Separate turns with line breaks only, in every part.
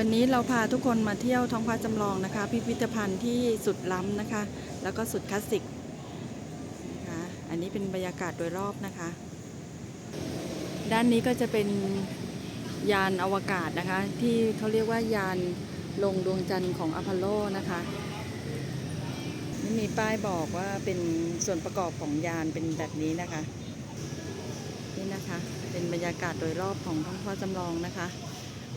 วันนี้เราพาทุกคนมาเที่ยวท้องฟ้าจำลองนะคะ พิพิธภัณฑ์ที่สุดล้ำนะคะ แล้วก็สุดคลาสสิกนะคะอันนี้เป็นบรรยากาศโดยรอบนะคะ ด้านนี้ก็จะเป็นยานอวกาศนะคะ ที่เขาเรียกว่ายานลงดวงจันทร์ของอพอลโลนะคะนี่มีป้ายบอกว่าเป็นส่วนประกอบของยานเป็นแบบนี้นะคะ นี่นะคะ เป็นบรรยากาศโดยรอบของท้องฟ้าจำลองนะคะ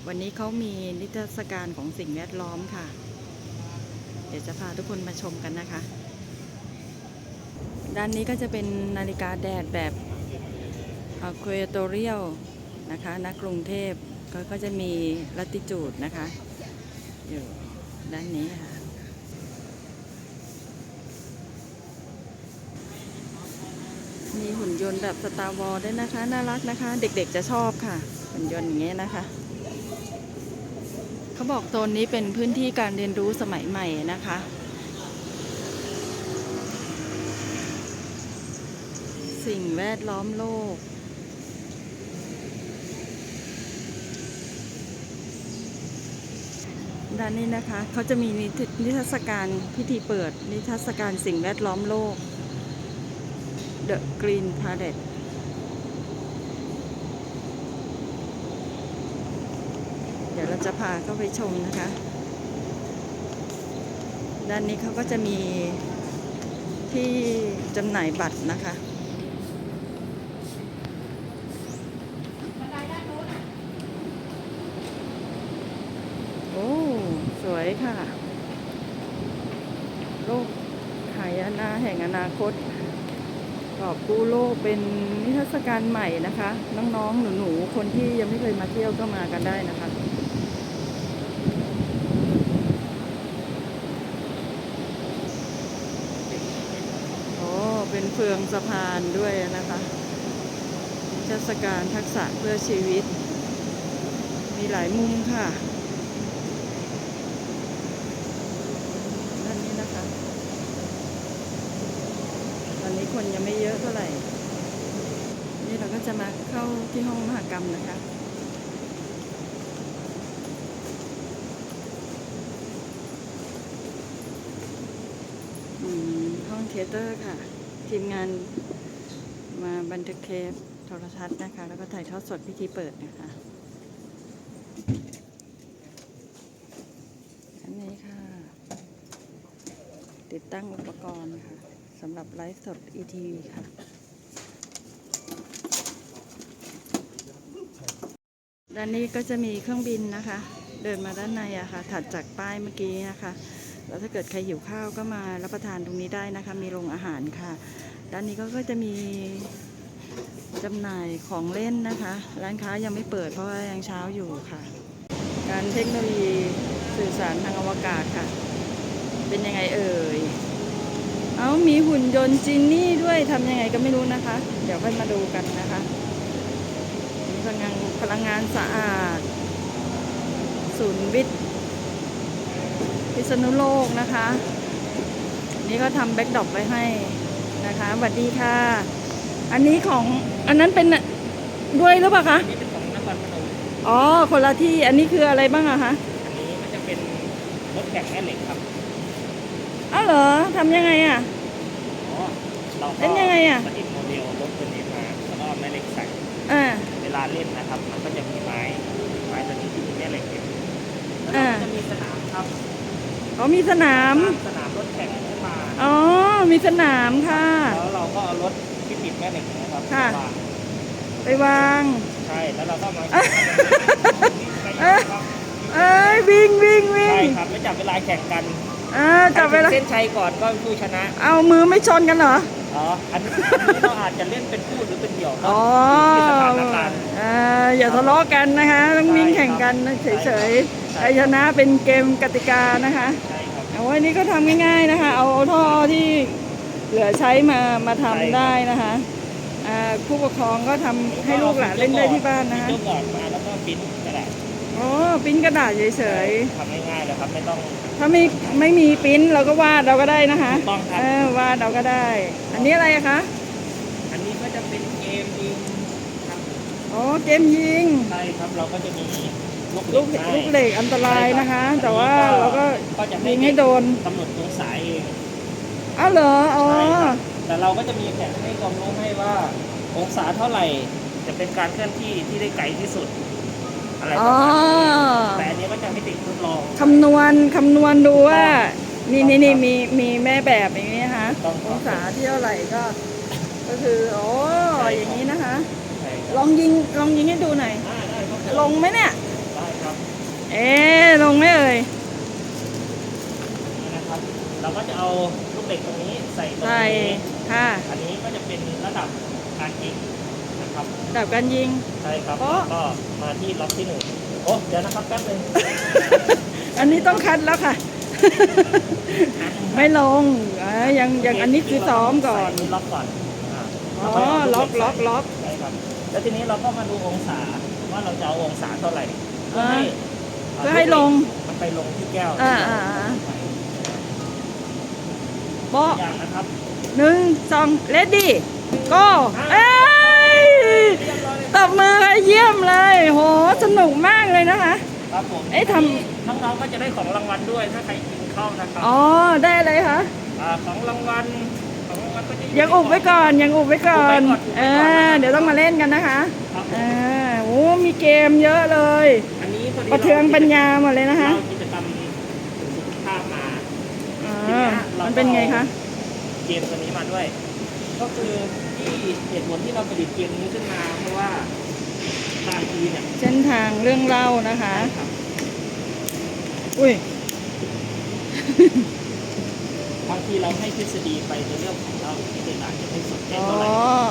วันนี้เขามีนิทรรศการของสิ่งแวดล้อมค่ะ เดี๋ยวจะพาทุกคนมาชมกันนะคะ ด้านนี้ก็จะเป็นนาฬิกาแดดแบบอ q u a t o r i a l นะคะณกกรุงเทพก็ก็จะมีลัติจูดนะคะ อยู่ด้านนี้ค่ะมีหุ่นยนต์แบบสตาร์วอลด้วยนะคะ น่ารักนะคะ เด็กๆจะชอบค่ะ หุ่นยนต์อย่างเงี้ยนะคะ บอกโซนนี้เป็นพื้นที่การเรียนรู้สมัยใหม่นะคะสิ่งแวดล้อมโลก ด้านนี้นะคะเขาจะมีนิทรรศการพิธีเปิด นิทรรศการสิ่งแวดล้อมโลก The Green Planet ดี๋ยวเราจะพาเข้าไปชมนะคะ ด้านนี้เขาก็จะมีที่จำหน่ายบัตรนะคะโอ้สวยค่ะ โลกหายนะแห่งอนาคตกอบกู้โลกเป็นนิทรรศการใหม่นะคะ น้องๆ หนูๆ คนที่ยังไม่เคยมาเที่ยวก็มากันได้นะคะ โอ้ เป็นเฟืองสะพานด้วยนะคะนิทรรศการทักษะเพื่อชีวิต มีหลายมุมค่ะด้านนี้นะคะ ตอนนี้คนยังไม่เยอะเท่าไหร่ นี่เราก็จะมาเข้าที่ห้องมหกรรมนะคะห้องเทเตอร์ค่ะ ทีมงานมาบันทึกเทปโทรทัศน์นะคะ แล้วก็ถ่ายทอดสดพิธีเปิดนะคะอันนี้ค่ะ ติดตั้งอุปกรณ์ค่ะสำหรับไลฟ์สด ETV ค่ะด้านนี้ก็จะมีเครื่องบินนะคะ เดินมาด้านในอะค่ะถัดจากป้ายเมื่อกี้นะคะ แล้วถ้าเกิดใครหิวข้าวก็มารับประทานตรงนี้ได้นะคะ มีโรงอาหารค่ะ ด้านนี้ก็จะมีจำหน่ายของเล่นนะคะ ร้านค้ายังไม่เปิดเพราะว่ายังเช้าอยู่ค่ะ การเทคโนโลยีสื่อสารทางอวกาศค่ะ เป็นยังไงเอ่ย เอามีหุ่นยนต์จินนี่ด้วยทำยังไงก็ไม่รู้นะคะ เดี๋ยวค่อยมาดูกันนะคะพลังงานพลังงานสะอาด ศูนย์วิทย์ พิษณุโลกนะคะ นี่ก็ทำแบ็กดรอปไว้ให้นะคะสวัสดีค่ะ อันนี้ของอันนั้นเป็นด้วยหรือเปล่าคะ
นี่เป็นของนครพนม
อ๋อคนละที่อันนี้คืออะไรบ้างอะคะ
อันนี้ก็จะเป็นรถแข่งแม่เหล็กครับ
อ้าวเหรอทำยังไงอะ
อ๋อเราก็
เล่นยังไงอะ
ประดิษฐ์โมเดลรถตัวนี้มาแล้วก็เอาแม่เหล็กใส่
อ่า
เวลาเล่นนะครับ มันก็จะมีไม้ไม้ตัวนี้ที่มีแม่เหล็กอยู่แล้ว
อ่า
ก็จะมีสนามครับ
เขามีสนาม
สนามรถแข่งขึ้นมา
อ๋อ มีสนามค่ะ
แล้วเราก็เอารถที่ติดแม่เหล็กนะครับ
ค่ะ
วาง
ไปวาง
ใช่แล้วเราก็มา
เอ้ย เอ้ยวิ่งวิ่งวิ่
ใช่
ง
ครับไม่จับเวลาแข่งกัน
อ่าจับเวลา
ใครถึงเส้นชัยก่อนก็เป็นผู้ชนะ
เอามือไม่ชนกันเหรอ
อ๋ออันนี้อันนี้เราอาจจะเล่นเป็นคู่หรือเป็นเดี่ยวก็
อ๋อ
อยู่ที่สถานการณ์
อ่าอย่าทะเลาะกันนะคะ ต้องวิ่งแข่งกันเฉยๆ ใครชนะเป็นเกมกติกานะคะ
ใช่ครับ
เอาไว้นี่ก็ทำง่ายๆนะคะ เอาท่อที่เหลือใช้มามาทำได้นะคะอ่าผู้ปกครองก็ทำให้ลูกหลานเล่นได้ที่บ้านนะคะ
มีเจ้าบอร์ดมาแล้วก็ปริ้นกระดาษ
อ๋อปริ้นกระดาษเฉย
ทำง่ายๆเลยครับไม่ต้อง
ๆถ้าไม่ไม่มีปริ้นเราก็วาดเราก็ได้นะคะ
ถูกต้องครับ
เออวาดเราก็ได้ อันนี้อะไรอะคะ
อันนี้ก็จะเป็นเกมยิงครับ
อ๋อเกมยิง
ใช่ครับเราก็จะมี
ลูกลูกเหล็กอันตรายนะคะ แต่ว่าเราก็
ก็จะ
ยิงให้โดน
กำหนดองศาเอง
อ้าวเหรออ๋อ
ใช่ครับแต่เราก็จะมีแผนให้ความรู้ให้ว่าองศาเท่าไหร่จะเป็นการเคลื่อนที่ที่ได้ไกลที่สุดอะไรป
อ๋
ระ
อ
มาณนี้แต่อันนี้ก็จะให้เด็กทดลอง
คำนวณคำนวณดูว่านี่นี่นี่มีมีแม่แบบอย่างนี้นะคะ
ต้อง
องศาที่เท่าไหร่ก็ ก็คือโอ้อย่างนี้นะคะ
ใช่ครับ
ลองยิงลองยิงให้ดูหน่อย
ได้ได้ครับ
ลงไหมเนี่ย
ได้ครับ
เอ๊ะลงไหมเอ่ย
นี่นะครับ เราก็จะเอาลูกเหล็กตรงนี้ใส่ตรง
ใช่
นี้
ค่ะ
อันนี้ก็จะเป็นระดับการยิงนะครับ
ดับการยิง
ใช่ครับ
โอ้
ก็มาที่ล็อกที่หนึ่งโอ้เดี๋ยวนะครับแป๊บนึง
อันนี้ต้องคัดแล้วค่ะ ไม่ลงอ่ายังยังอันนี้คือซ้อมก่อน
ใส่ล็อกก่อนอ่า
อ๋อล็อกล็อกล็อก
ใช่ครับ แล้วทีนี้เราก็มาดูองศาว่าเราจะเอาองศาเท่าไหร่เพื่อให้
เพื่อให้ลง
มันไปลงที่แก้ว
อ่าอ่าอ่าโบะ
อย่างนะครับ
หนึ่งสองเลดี้ก็เอ้ยตบมือให้เยี่ยมเลยโหสนุกมากเลยนะคะ
ครับผม
เอ๊ะทำ
นี้น้องๆก็จะได้ของรางวัลด้วยถ้าใครกินเข้านะครับ
อ๋อได้อะไรคะ
อ่าของรางวัลของรางวัลก็จะ
ยังอุบไว้ก่อนยังอุบไว้ก่อน
อุบไว้ก่อนอุบ
เอ
ไว้ก่อนนะครับ
อเดี๋ยวต้องมาเล่นกันนะคะ
ครับผ
อ่ามโอ้มีเกมเยอะเลย
อันนี้พอดี
ประเทืองปัญญาหมดเลยนะคะ
เรากิจกรรมสุขภาพมา
อ่ามันเป็นไงคะ
เกมตัวนี้มาด้วย ก็คือที่เหตุผลที่เราผลิตเกมนี้ขึ้นมาเพราะว่าบางทีเนี่ย
เส้นทางเรื่องเล่านะคะ
ครับ
อุ้ย
บางทีเราให้ทฤษฎีไปในเรื่องของเราที่เด็กอาจจะไม่สนใจ
อ๋อ
เท่าไหร่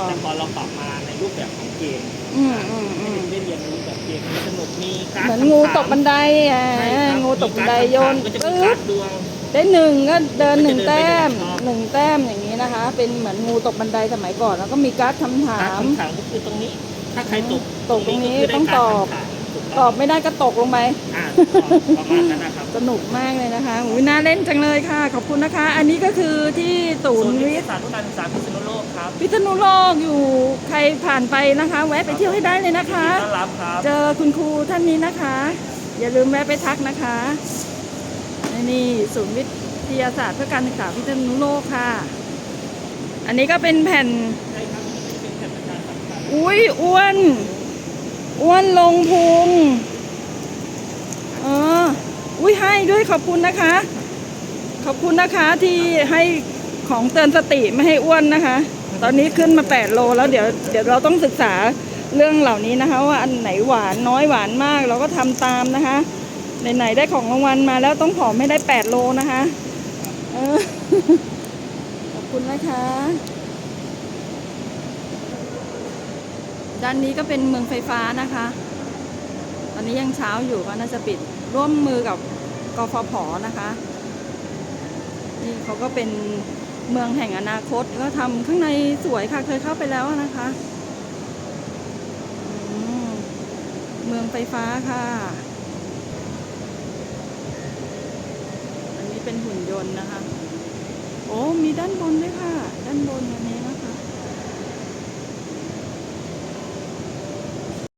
แต่พอเราปรับมาในรูปแบบของเกม
อืมอืมอื
ให้
ม
เด็กได้เรียนรู้แบบเกมที่สนุกมีการ
เหมือนงูตกบันไดอะ
ใช่ครับ
งูตกบันได
มีาร
โยน
ก็จะมี
ปึ๊
การ
บ
ดดวง
ได้หนึ่งก็เดินหนึ่ง
ก็จะเดินไป
แต้ม
ไหนชอบ
หนึ่งแต้มอย่างนี้นะคะ เป็นเหมือนงูตกบันไดสมัยก่อน แล้วก็มีการ์ดคำถา
การ
ม
คำถามก็คือตรงนี้ ถ้าใครตก
ตกตรงนี้
ก็คืได้
ต้องตอบ
การคำถามถูก
ตอบไม่ได้ก็ตกลงไป
อ่าถูกต้องประมาณนั้นนะครับ
สนุกมากเลยนะคะอุ้ยน่าเล่นจังเลยค่ะ ขอบคุณนะคะ อันนี้ก็คือที่ศู
ศู
น
น
ย์
ย์วิ
วิ
ท
ท
ยาศาสตร์ทุนการศึกษาพิษณุโลกครับ
พิษณุโลกอยู่ใครผ่านไปนะคะ แวะไปเที่ยวให้ได้เลยนะคะ
ต้อนรับครับ
เจอคุณครูท่านนี้นะคะ อย่าลืมแวะไปทักนะคะนี่นี่ศูนย์วิทยาศาสตร์เพื่อการศึกษาพิษณุโลกค่ะ อันนี้ก็เป็นแผ่น
ใช่ครับเป็นแผ่นประชาสัมพันธ์
อุ้ยอ้วน อ้วนลงพุงเอออุ้ยให้ด้วยขอบคุณนะคะ ขอบคุณนะคะที่ให้ของเตือนสติไม่ให้อ้วนนะคะ ตอนนี้ขึ้นมา 8 โลแล้วเดี๋ยวเดี๋ยวเราต้องศึกษาเรื่องเหล่านี้นะคะ ว่าอันไหนหวานน้อยหวานมากเราก็ทำตามนะคะไหนๆได้ของรางวัลมาแล้วต้องผอมให้ได้ 8 โลนะคะออขอบคุณนะคะ ด้านนี้ก็เป็นเมืองไฟฟ้านะคะ ตอนนี้ยังเช้าอยู่ก็น่าจะปิดร่วมมือกับกฟผนะคะ นี่เขาก็เป็นเมืองแห่งอนาคตก็ทำข้างในสวยค่ะเคยเข้าไปแล้วนะคะเมืองไฟฟ้าค่ะ อันนี้เป็นหุ่นยนต์นะคะ โอ้มีด้านบนด้วยค่ะ ด้านบนอันนี้